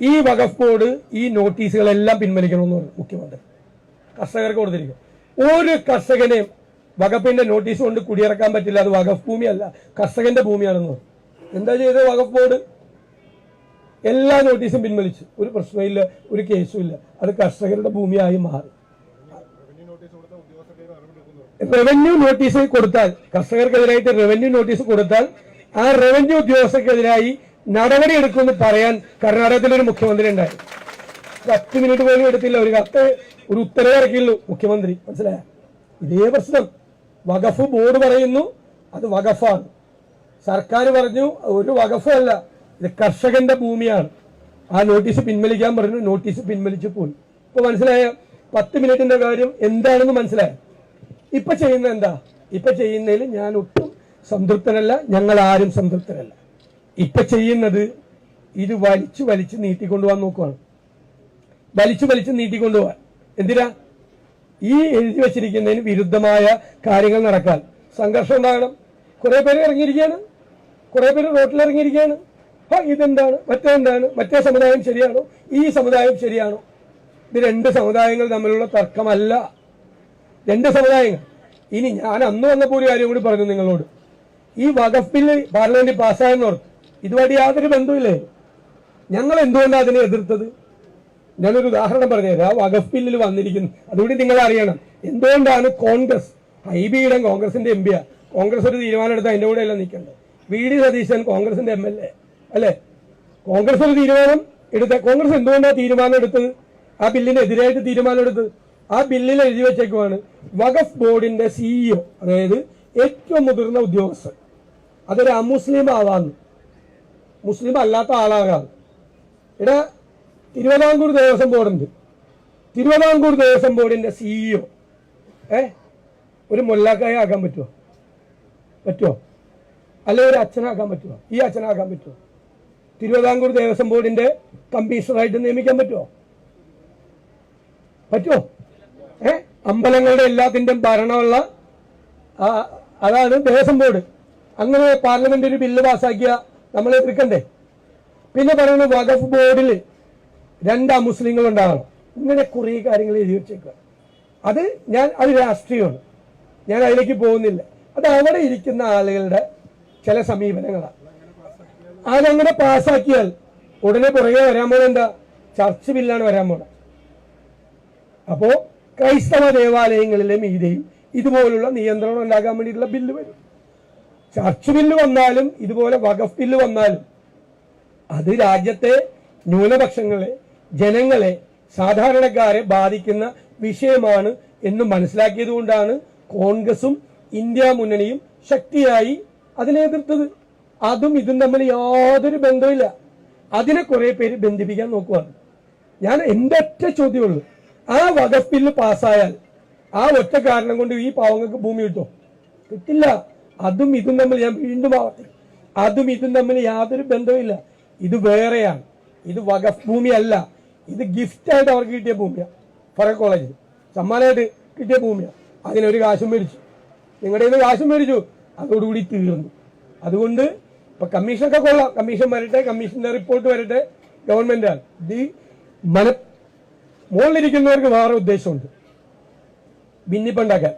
ഈ വഖഫ് ബോർഡ് ഈ നോട്ടീസുകളെല്ലാം പിൻവലിക്കണമെന്ന് പറഞ്ഞു മുഖ്യമന്ത്രി. കർഷകർക്ക് കൊടുത്തിരിക്കും. ഒരു കർഷകനെയും വഖഫിന്റെ നോട്ടീസ് കൊണ്ട് കുടിയിറക്കാൻ പറ്റില്ല. അത് വകഫ് ഭൂമിയല്ല കർഷകന്റെ ഭൂമിയാണെന്ന്. എന്താ ചെയ്തത് വഖഫ് ബോർഡ്? എല്ലാ നോട്ടീസും പിൻവലിച്ചു. ഒരു പ്രശ്നമില്ല ഒരു കേസുമില്ല. അത് കർഷകരുടെ ഭൂമിയായി മാറി. റവന്യൂ നോട്ടീസ് കൊടുത്താൽ കർഷകർക്കെതിരായിട്ട് റവന്യൂ നോട്ടീസ് കൊടുത്താൽ ആ റവന്യൂ ഉദ്യോഗസ്ഥർക്കെതിരായി നടപടി എടുക്കുമെന്ന് പറയാൻ കർണാടകത്തിലൊരു മുഖ്യമന്ത്രി ഉണ്ടായി. പത്ത് മിനിറ്റ് പോലും എടുത്തില്ല ഒരു കത്ത്. ഒരു ഉത്തരവ് ഇറക്കിയുള്ളൂ. മുഖ്യമന്ത്രി മനസ്സിലായ? ഇതേ പ്രശ്നം. വഖഫ് ബോർഡ് പറയുന്നു അത് വഖഫാണ്. സർക്കാർ പറഞ്ഞു ഒരു വകഫല്ല ഇത് കർഷകന്റെ ഭൂമിയാണ്. ആ നോട്ടീസ് പിൻവലിക്കാൻ പറഞ്ഞു നോട്ടീസ് പിൻവലിച്ചു പോയി. ഇപ്പൊ മനസ്സിലായ? പത്ത് മിനിറ്റിന്റെ കാര്യം എന്താണെന്ന് മനസ്സിലായോ? ഇപ്പൊ ചെയ്യുന്ന എന്താ? ഇപ്പൊ ചെയ്യുന്നതിൽ ഞാൻ ഒട്ടും സംതൃപ്തനല്ല ഞങ്ങൾ ആരും സംതൃപ്തരല്ല. ഇപ്പൊ ചെയ്യുന്നത് ഇത് വലിച്ചു വലിച്ച് നീട്ടിക്കൊണ്ടുപോകാൻ നോക്കുവാണ്. വലിച്ചു വലിച്ച് നീട്ടിക്കൊണ്ടുപോകാൻ. എന്തിനാ? ഈ എഴുതി വച്ചിരിക്കുന്നതിന് വിരുദ്ധമായ കാര്യങ്ങൾ നടക്കാൻ. സംഘർഷം ഉണ്ടാകണം. കുറെ പേര് ഇറങ്ങിയിരിക്കുകയാണ്. കുറെ പേര് റോട്ടിൽ ഇറങ്ങിയിരിക്കുകയാണ് ഇതെന്താണ്? മറ്റേന്താണ്? മറ്റേ സമുദായം ശരിയാണോ? ഈ സമുദായം ശരിയാണോ? ഇത് രണ്ട് സമുദായങ്ങൾ തമ്മിലുള്ള തർക്കമല്ല. രണ്ട് സമുദായങ്ങൾ. ഇനി ഞാൻ അന്ന് വന്നപ്പോൾ ഒരു കാര്യം കൂടി പറഞ്ഞു നിങ്ങളോട്. ഈ വഖഫ് ബില്ല് പാർലമെന്റിൽ പാസ്സായെന്ന് ഓർത്ത് ഇതുമായിട്ട് യാതൊരു ബന്ധമില്ലേ ഞങ്ങൾ എന്തുകൊണ്ടാണ് അതിനെ എതിർത്തത്? ഞാനൊരു ഉദാഹരണം പറഞ്ഞുതരാം ആ വഖഫ് ബില്ലിൽ വന്നിരിക്കുന്നു. അതുകൂടി നിങ്ങൾ അറിയണം. എന്തുകൊണ്ടാണ് കോൺഗ്രസ് ഐ ബിയുടെ കോൺഗ്രസിന്റെ എം പിയാ കോൺഗ്രസ് ഒരു തീരുമാനം എടുത്ത് അതിന്റെ കൂടെ അല്ല നിൽക്കേണ്ടത്. വി ഡി സതീശൻ കോൺഗ്രസിന്റെ എം എൽ എ. അല്ലേ? കോൺഗ്രസ് ഒരു തീരുമാനം എടുത്ത കോൺഗ്രസ് എന്തുകൊണ്ടാണ് തീരുമാനം എടുത്തത്? ആ ബില്ലിന് എതിരായിട്ട് തീരുമാനം എടുത്തത്? ആ ബില്ലിൽ എഴുതി വെച്ചേക്കുവാണ് വഖഫ് ബോർഡിന്റെ സിഇഒ അതായത് ഏറ്റവും മുതിർന്ന ഉദ്യോഗസ്ഥൻ. അതൊരു അമുസ്ലിം ആവാന്ന് മുസ്ലിം അല്ലാത്ത ആളാകാം ഇവിടെ തിരുവിതാംകൂർ ദേവസ്വം ബോർഡുണ്ട്. തിരുവിതാംകൂർ ദേവസ്വം ബോർഡിന്റെ സിഇഒ ഏ? ഒരു മുല്ലാക്കായ ആക്കാൻ പറ്റുമോ പറ്റുമോ അല്ലെ ഒരു അച്ഛനാക്കാൻ പറ്റുമോ ഈ അച്ഛനാക്കാൻ പറ്റുമോ തിരുവിതാംകൂർ ദേവസ്വം ബോർഡിന്റെ കമ്മീഷണറായിട്ട് നിയമിക്കാൻ പറ്റുമോ പറ്റുമോ ഏ? അമ്പലങ്ങളുടെ എല്ലാത്തിന്റെയും ഭരണമുള്ള അതാണ് ദേവസ്വം ബോർഡ്. അങ്ങനെ പാർലമെന്റ് ഒരു ബില്ല് പാസ്സാക്കിയ നമ്മൾ എതിർക്കണ്ടേ? പിന്നെ പറയുന്നത് വഖഫ് ബോർഡിൽ രണ്ടാ മുസ്ലിങ്ങൾ ഉണ്ടാകണം ഇങ്ങനെ കുറേ കാര്യങ്ങൾ എഴുതി വെച്ചേക്കുക അത് ഞാൻ അത് രാഷ്ട്രീയമാണ്. ഞാൻ അതിലേക്ക് പോകുന്നില്ല. അത് അവിടെ ഇരിക്കുന്ന ആളുകളുടെ ചില സമീപനങ്ങളാണ് അതങ്ങനെ പാസ്സാക്കിയാൽ ഉടനെ പുറകെ വരാൻ പോലെ എന്താ? ചർച്ച് ബില്ലാണ് വരാൻ പോണത് അപ്പോ ക്രൈസ്തവ ദേവാലയങ്ങളിലെ മീതെയും ഇതുപോലുള്ള നിയന്ത്രണം ഉണ്ടാക്കാൻ വേണ്ടിയിട്ടുള്ള ബില്ല് വരും. ചർച്ച് ബില്ല് വന്നാലും ഇതുപോലെ വഖഫ് ബില്ല് വന്നാലും അത് രാജ്യത്തെ ന്യൂനപക്ഷങ്ങളെ ജനങ്ങളെ സാധാരണക്കാരെ ബാധിക്കുന്ന വിഷയമാണ് എന്ന് മനസ്സിലാക്കിയതുകൊണ്ടാണ് കോൺഗ്രസും ഇന്ത്യ മുന്നണിയും ശക്തിയായി അതിനെ എതിർത്തത്. അതും ഇതും തമ്മിൽ യാതൊരു ബന്ധമില്ല അതിനെ കുറെ പേര് ബന്ധിപ്പിക്കാൻ നോക്കുവാണ്. ഞാൻ എന്റെ ഒറ്റ ചോദ്യമുള്ളൂ. ആ ബില്ല് പാസ്സായാൽ ആ ഒറ്റ കാരണം കൊണ്ട് ഈ പാവങ്ങൾക്ക് ഭൂമി കിട്ടും? കിട്ടില്ല. അതും ഇതും തമ്മിൽ ഞാൻ വീണ്ടും ആവർത്തി അതും ഇതും തമ്മിൽ യാതൊരു ബന്ധവുമില്ല. ഇത് വേറെയാണ്. ഇത് വകഫ് ഭൂമിയല്ല. ഇത് ഗിഫ്റ്റായിട്ട് അവർക്ക് കിട്ടിയ ഭൂമിയാണ് ഫറ കോളേജിൽ. സമ്മാനമായിട്ട് കിട്ടിയ ഭൂമിയാണ് അതിനൊരു കാശും മേടിച്ചു. നിങ്ങളുടെ കാശും മേടിച്ചു. അതോടുകൂടി തീർന്നു. അതുകൊണ്ട് ഇപ്പൊ കമ്മീഷനൊക്കെ കൊള്ളാം. കമ്മീഷൻ വരട്ടെ കമ്മീഷന്റെ റിപ്പോർട്ട് വരട്ടെ. ഗവൺമെന്റ് മന മുകളിലിരിക്കുന്നവർക്ക് വേറെ ഉദ്ദേശമുണ്ട്. ഭിന്നിപ്പുണ്ടാക്കാൻ.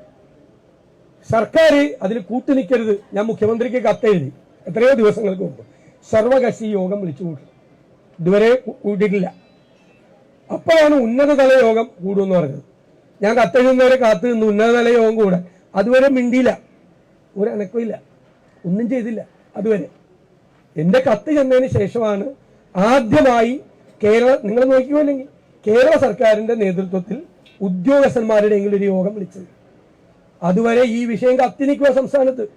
സർക്കാർ അതിൽ കൂട്ടുനിൽക്കരുത് ഞാൻ മുഖ്യമന്ത്രിക്ക് കത്തെഴുതി. എത്രയോ ദിവസങ്ങൾക്ക് മുമ്പ്. സർവകക്ഷി യോഗം വിളിച്ചു കൂട്ടും. ഇതുവരെ കൂട്ടിയിട്ടില്ല. അപ്പോഴാണ് ഉന്നതതല യോഗം കൂടുമെന്ന് പറഞ്ഞത്. ഞാൻ കത്തെഴുതുന്നവരെ കാത്തു നിന്ന് ഉന്നതതല യോഗം കൂടാൻ. അതുവരെ മിണ്ടിയില്ല. ഒരു അനക്കമില്ല ഒന്നും ചെയ്തില്ല. അതുവരെ. എന്റെ കത്ത് ചെന്നതിന് ശേഷമാണ് ആദ്യമായി കേരള നിങ്ങൾ നോക്കിയോ അല്ലെങ്കിൽ കേരള സർക്കാരിന്റെ നേതൃത്വത്തിൽ ഉദ്യോഗസ്ഥന്മാരുടെയെങ്കിലും ഒരു യോഗം വിളിച്ചത്. അതുവരെ ഈ വിഷയം കത്തി നിൽക്കുക സംസ്ഥാനത്ത്.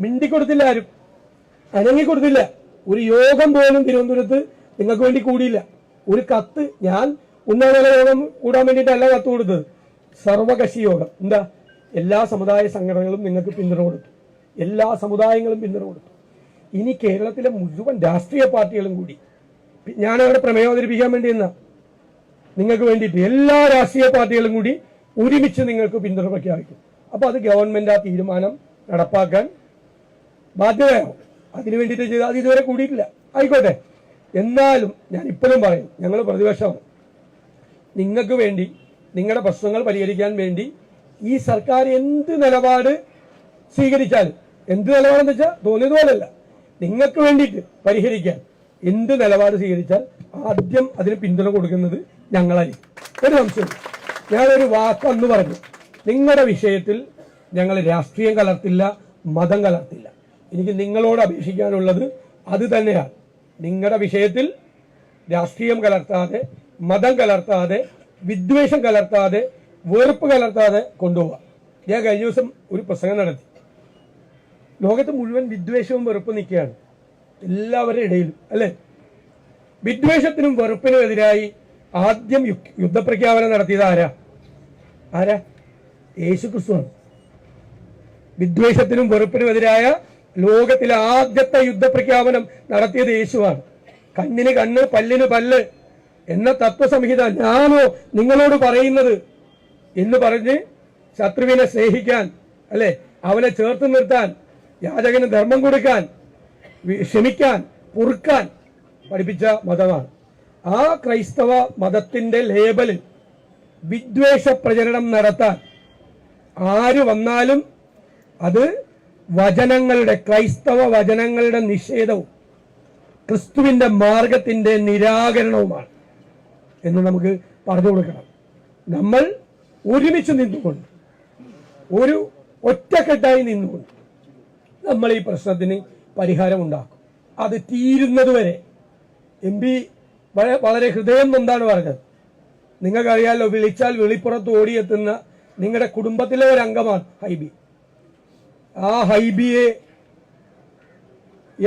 മിണ്ടിക്കൊടുത്തില്ല ആരും. അനങ്ങിക്കൊടുത്തില്ല. ഒരു യോഗം പോലും തിരുവനന്തപുരത്ത് നിങ്ങൾക്ക് വേണ്ടി കൂടിയില്ല. ഒരു കത്ത് ഞാൻ ഉന്നതതല യോഗം കൂടാൻ വേണ്ടിയിട്ടല്ല കത്ത് കൊടുത്തത്. സർവകക്ഷി യോഗം. എന്താ? എല്ലാ സമുദായ സംഘടനകളും നിങ്ങൾക്ക് പിന്തുണ കൊടുത്തു. എല്ലാ സമുദായങ്ങളും പിന്തുണ കൊടുത്തു. ഇനി കേരളത്തിലെ മുഴുവൻ രാഷ്ട്രീയ പാർട്ടികളും കൂടി. ഞാൻ പ്രമേയം അവതരിപ്പിക്കാൻ വേണ്ടി എന്നാ നിങ്ങൾക്ക് വേണ്ടിയിട്ട് എല്ലാ രാഷ്ട്രീയ പാർട്ടികളും കൂടി ഒരുമിച്ച് നിങ്ങൾക്ക് പിന്തുണ പ്രഖ്യാപിക്കും അപ്പോൾ അത് ഗവൺമെന്റ് ആ തീരുമാനം നടപ്പാക്കാൻ ബാധ്യതയാവും അതിനു വേണ്ടിയിട്ട് ചെയ്ത് അത് ഇതുവരെ കൂടിയിട്ടില്ല. ആയിക്കോട്ടെ. എന്നാലും ഞാൻ ഇപ്പോഴും പറയും ഞങ്ങൾ പ്രതിപക്ഷമാണ്. നിങ്ങൾക്ക് വേണ്ടി നിങ്ങളുടെ പ്രശ്നങ്ങൾ പരിഹരിക്കാൻ വേണ്ടി ഈ സർക്കാർ എന്ത് നിലപാട് സ്വീകരിച്ചാലും എന്ത് നിലപാടെന്ന് വെച്ചാൽ തോന്നിയതുപോലല്ല നിങ്ങൾക്ക് വേണ്ടിയിട്ട് പരിഹരിക്കാൻ എന്ത് നിലപാട് സ്വീകരിച്ചാൽ ആദ്യം അതിന് പിന്തുണ കൊടുക്കുന്നത് ഞങ്ങളായിരിക്കും. ഒരു സംശയം ഞാനൊരു വാക്ക് അന്ന് പറഞ്ഞു. നിങ്ങളുടെ വിഷയത്തിൽ ഞങ്ങൾ രാഷ്ട്രീയം കലർത്തില്ല മതം കലർത്തില്ല. എനിക്ക് നിങ്ങളോട് അപേക്ഷിക്കാനുള്ളത് അത് തന്നെയാണ്. നിങ്ങളുടെ വിഷയത്തിൽ രാഷ്ട്രീയം കലർത്താതെ മതം കലർത്താതെ വിദ്വേഷം കലർത്താതെ വെറുപ്പ് കലർത്താതെ കൊണ്ടുപോവാം. ഞാൻ കഴിഞ്ഞ ദിവസം ഒരു പ്രസംഗം നടത്തി. ലോകത്ത് മുഴുവൻ വിദ്വേഷവും വെറുപ്പും നിൽക്കുകയാണ്. എല്ലാവരുടെ ഇടയിലും അല്ലേ? വിദ്വേഷത്തിനും വെറുപ്പിനും എതിരായി ആദ്യം യുദ്ധപ്രഖ്യാപനം നടത്തിയത് ആരാ? ആരാ? യേശു ക്രിസ്തുവാണ് വിദ്വേഷത്തിനും വെറുപ്പിനും എതിരായ ലോകത്തിലെ ആദ്യത്തെ യുദ്ധപ്രഖ്യാപനം നടത്തിയത് യേശുവാണ്. കണ്ണിന് കണ്ണ് പല്ലിന് പല്ല് എന്ന തത്വസംഹിത ഞാനോ നിങ്ങളോട് പറയുന്നത് എന്ന് പറഞ്ഞ് ശത്രുവിനെ സ്നേഹിക്കാൻ അല്ലെ? അവനെ ചേർത്ത് നിർത്താൻ യാചകന് ധർമ്മം കൊടുക്കാൻ ക്ഷമിക്കാൻ പൊറുക്കാൻ പഠിപ്പിച്ച മതമാണ്. ആ ക്രൈസ്തവ മതത്തിന്റെ ലേബലിൽ വിദ്വേഷ പ്രചരണം നടത്താൻ ആര് വന്നാലും അത് വചനങ്ങളുടെ ക്രൈസ്തവ വചനങ്ങളുടെ നിഷേധവും ക്രിസ്തുവിന്റെ മാർഗത്തിന്റെ നിരാകരണവുമാണ് എന്ന് നമുക്ക് പറഞ്ഞു കൊടുക്കണം. നമ്മൾ ഒരുമിച്ച് നിന്നുകൊണ്ട് ഒരു ഒറ്റക്കെട്ടായി നിന്നുകൊണ്ട് നമ്മൾ ഈ പ്രശ്നത്തിന് പരിഹാരം ഉണ്ടാക്കും. അത് തീരുന്നതുവരെ എം പി വളരെ ഹൃദയം നൊന്താണ് പറഞ്ഞത്. നിങ്ങൾക്കറിയാലോ വിളിച്ചാൽ വെളിപ്പുറത്ത് ഓടിയെത്തുന്ന നിങ്ങളുടെ കുടുംബത്തിലെ ഒരു അംഗമാണ് ഹൈബി. ആ ഹൈബിയെ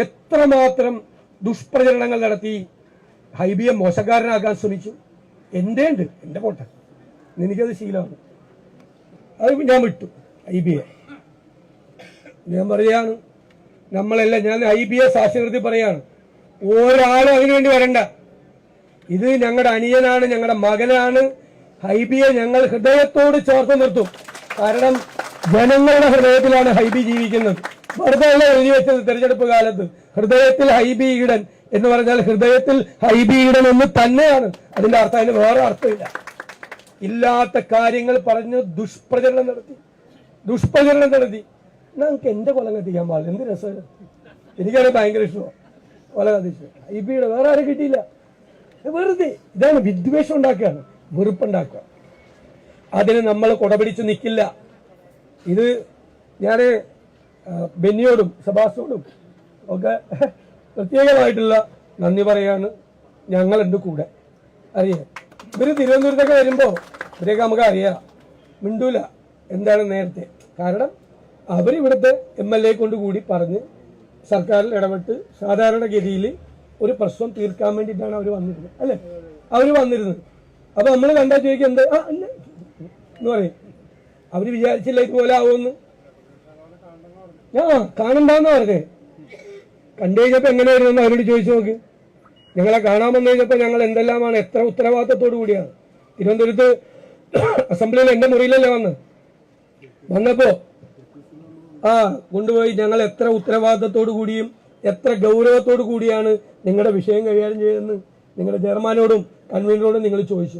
എത്രമാത്രം ദുഷ്പ്രചരണങ്ങൾ നടത്തി ഹൈബിയെ മോശക്കാരനാക്കാൻ ശ്രമിച്ചു. എന്റെ ഉണ്ട് എന്റെ പോട്ടെ. എനിക്കത് ശീലമാണ്. അത് ഞാൻ വിട്ടു ഹൈബിയെ. ഞാൻ പറയാണ്. നമ്മളെല്ലാം ഞാൻ ഐ പി എസ് സാക്ഷരത്തിൽ പറയാണ്. ഒരാളും അതിനുവേണ്ടി വരണ്ട. ഇത് ഞങ്ങളുടെ അനിയനാണ് ഞങ്ങളുടെ മകനാണ്. ഹൈബിയെ ഞങ്ങൾ ഹൃദയത്തോട് ചേർത്ത് നിർത്തും. കാരണം ജനങ്ങളുടെ ഹൃദയത്തിലാണ് ഹൈബി ജീവിക്കുന്നത്. വെറുതെ അല്ല എഴുതി വെച്ചത് തെരഞ്ഞെടുപ്പ് കാലത്ത്. ഹൃദയത്തിൽ ഹൈബി ഈടൻ എന്ന് പറഞ്ഞാൽ ഹൃദയത്തിൽ ഹൈബി ഈടൻ എന്ന് തന്നെയാണ്. അതിന്റെ അർത്ഥം അതിന് വേറെ അർത്ഥമില്ല. ഇല്ലാത്ത കാര്യങ്ങൾ പറഞ്ഞ് ദുഷ്പ്രചരണം നടത്തി. ദുഷ്പ്രചരണം നടത്തി. നമുക്ക് എന്റെ കൊലം കത്തിക്കാൻ പാടില്ല? എന്ത് രസം? എനിക്കാണ് ഭയങ്കര ഇഷ്ടമാണ് കൊല കത്തിച്ചു. ഹൈബിയുടെ വേറെ ആരും കിട്ടിയില്ല. വെറുതെ. ഇതാണ് വിദ്വേഷം ഉണ്ടാക്കുകയാണ്. വെറുപ്പുണ്ടാക്കുക. അതിന് നമ്മൾ കുടപിടിച്ച് നിൽക്കില്ല ഇത് ഞാൻ ബെന്നിയോടും സബാസോടും ഒക്കെ പ്രത്യേകമായിട്ടുള്ള നന്ദി പറയാണ് ഞങ്ങളുണ്ട് കൂടെ. അറിയാം? ഇവർ തിരുവനന്തപുരത്തൊക്കെ വരുമ്പോൾ ഇവരെയൊക്കെ നമുക്ക് അറിയാം. മിണ്ടൂല. എന്താണ് നേരത്തെ? കാരണം അവരിവിടുത്തെ എം എൽ എ കൊണ്ട് കൂടി പറഞ്ഞ് സർക്കാരിൽ ഇടപെട്ട് സാധാരണഗതിയിൽ ഒരു പ്രശ്നം തീർക്കാൻ വേണ്ടിയിട്ടാണ് അവർ വന്നിരുന്നത്. അല്ലേ? അവർ വന്നിരുന്നത്. അപ്പൊ നമ്മൾ കണ്ടാ ചോദിക്കുക എന്താ? ആ അല്ല. എന്ന് പറയും. അവർ വിചാരിച്ചില്ല ഇതുപോലെ ആവുമെന്ന്. ആ കാണണ്ടെന്നാ പറഞ്ഞേ. കണ്ടു കഴിഞ്ഞപ്പോ എങ്ങനെയായിരുന്നു അവരോട് ചോദിച്ചു നോക്ക്. ഞങ്ങളെ കാണാൻ വന്നു കഴിഞ്ഞപ്പോ ഞങ്ങൾ എന്തെല്ലാമാണ് എത്ര ഉത്തരവാദിത്തത്തോടു കൂടിയാണ്. തിരുവനന്തപുരത്ത് അസംബ്ലിയിൽ എന്റെ മുറിയിലല്ലേ വന്ന് വന്നപ്പോ ആ കൊണ്ടുപോയി. ഞങ്ങൾ എത്ര ഉത്തരവാദിത്തത്തോടു കൂടിയും എത്ര ഗൗരവത്തോടു കൂടിയാണ് നിങ്ങളുടെ വിഷയം കൈകാര്യം ചെയ്തതെന്ന് നിങ്ങളുടെ ചെയർമാനോടും കൺവീനറോടും നിങ്ങൾ ചോദിച്ചു.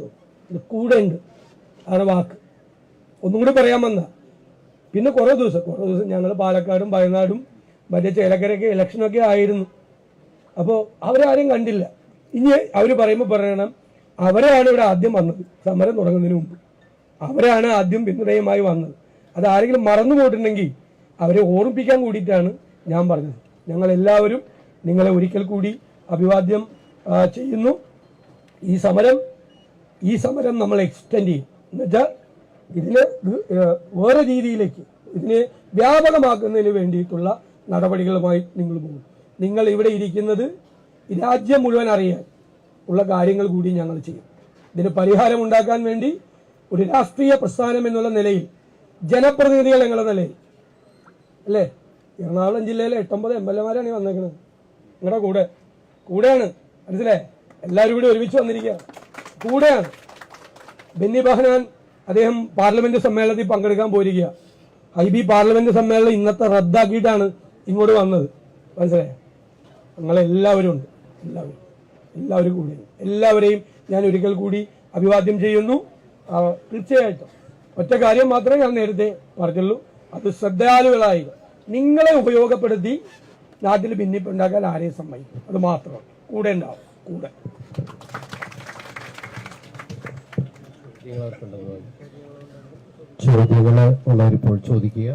ഇത് കൂടെ ഉണ്ട്. ആണ് വാക്ക്. ഒന്നും കൂടി പറയാൻ വന്ന. പിന്നെ കുറേ ദിവസം കുറേ ദിവസം ഞങ്ങൾ പാലക്കാടും വയനാടും മറ്റേ ചേലക്കരയൊക്കെ ഇലക്ഷനൊക്കെ ആയിരുന്നു. അപ്പോൾ അവരാരും കണ്ടില്ല. ഇനി അവർ പറയുമ്പോൾ പറയണം അവരാണ് ഇവിടെ ആദ്യം വന്നത്. സമരം തുടങ്ങുന്നതിന് മുമ്പ്. അവരാണ് ആദ്യം പിന്തുണയുമായി വന്നത്. അത് ആരെങ്കിലും മറന്നു പോയിട്ടുണ്ടെങ്കിൽ അവരെ ഓർമ്മിപ്പിക്കാൻ കൂടിയിട്ടാണ് ഞാൻ പറഞ്ഞത്. ഞങ്ങൾ എല്ലാവരും നിങ്ങളെ ഒരിക്കൽ കൂടി അഭിവാദ്യം ചെയ്യുന്നു. ഈ സമരം ഈ സമരം നമ്മൾ എക്സ്റ്റെൻഡ് ചെയ്യും. എന്നുവെച്ചാൽ ഇതിന് വേറെ രീതിയിലേക്ക് ഇതിനെ വ്യാപകമാക്കുന്നതിന് വേണ്ടിയിട്ടുള്ള നടപടികളുമായി നിങ്ങൾ പോകും. നിങ്ങൾ ഇവിടെ ഇരിക്കുന്നത് രാജ്യം മുഴുവൻ അറിയാൻ ഉള്ള കാര്യങ്ങൾ കൂടി ഞങ്ങൾ ചെയ്യും. ഇതിന് പരിഹാരം ഉണ്ടാക്കാൻ വേണ്ടി ഒരു രാഷ്ട്രീയ പ്രസ്ഥാനം എന്നുള്ള നിലയിൽ ജനപ്രതിനിധികൾ എന്നുള്ള നിലയിൽ അല്ലേ? എറണാകുളം ജില്ലയിലെ എട്ടൊമ്പത് എം എൽ എമാരാണ് ഈ വന്നേക്കുന്നത് നിങ്ങളുടെ കൂടെ. കൂടെയാണ്. മനസ്സിലേ എല്ലാവരും കൂടി ഒരുമിച്ച് വന്നിരിക്കുക കൂടെയാണ്. ബെന്നി ബഹനാൻ അദ്ദേഹം പാർലമെന്റ് സമ്മേളനത്തിൽ പങ്കെടുക്കാൻ പോയിരിക്കുക ഐ ബി പാർലമെന്റ് സമ്മേളനം ഇന്നത്തെ റദ്ദാക്കിയിട്ടാണ് ഇങ്ങോട്ട് വന്നത്. മനസ്സിലായോ? ഞങ്ങളെല്ലാവരും ഉണ്ട്. എല്ലാവരും. എല്ലാവരും കൂടി. എല്ലാവരെയും ഞാൻ ഒരിക്കൽ കൂടി അഭിവാദ്യം ചെയ്യുന്നു. തീർച്ചയായിട്ടും. ഒറ്റ കാര്യം മാത്രമേ ഞാൻ നേരത്തെ പറഞ്ഞുള്ളൂ. അത് ശ്രദ്ധാലുകളായി നിങ്ങളെ ഉപയോഗപ്പെടുത്തി നാട്ടിൽ ഭിന്നിപ്പുണ്ടാക്കാൻ ആരെയും സമ്മതിക്കും അത് മാത്രം. കൂടെ ഉണ്ടാവും. കൂടെ. ചോദ്യങ്ങൾ ഉള്ളവരിപ്പോൾ ചോദിക്കുക.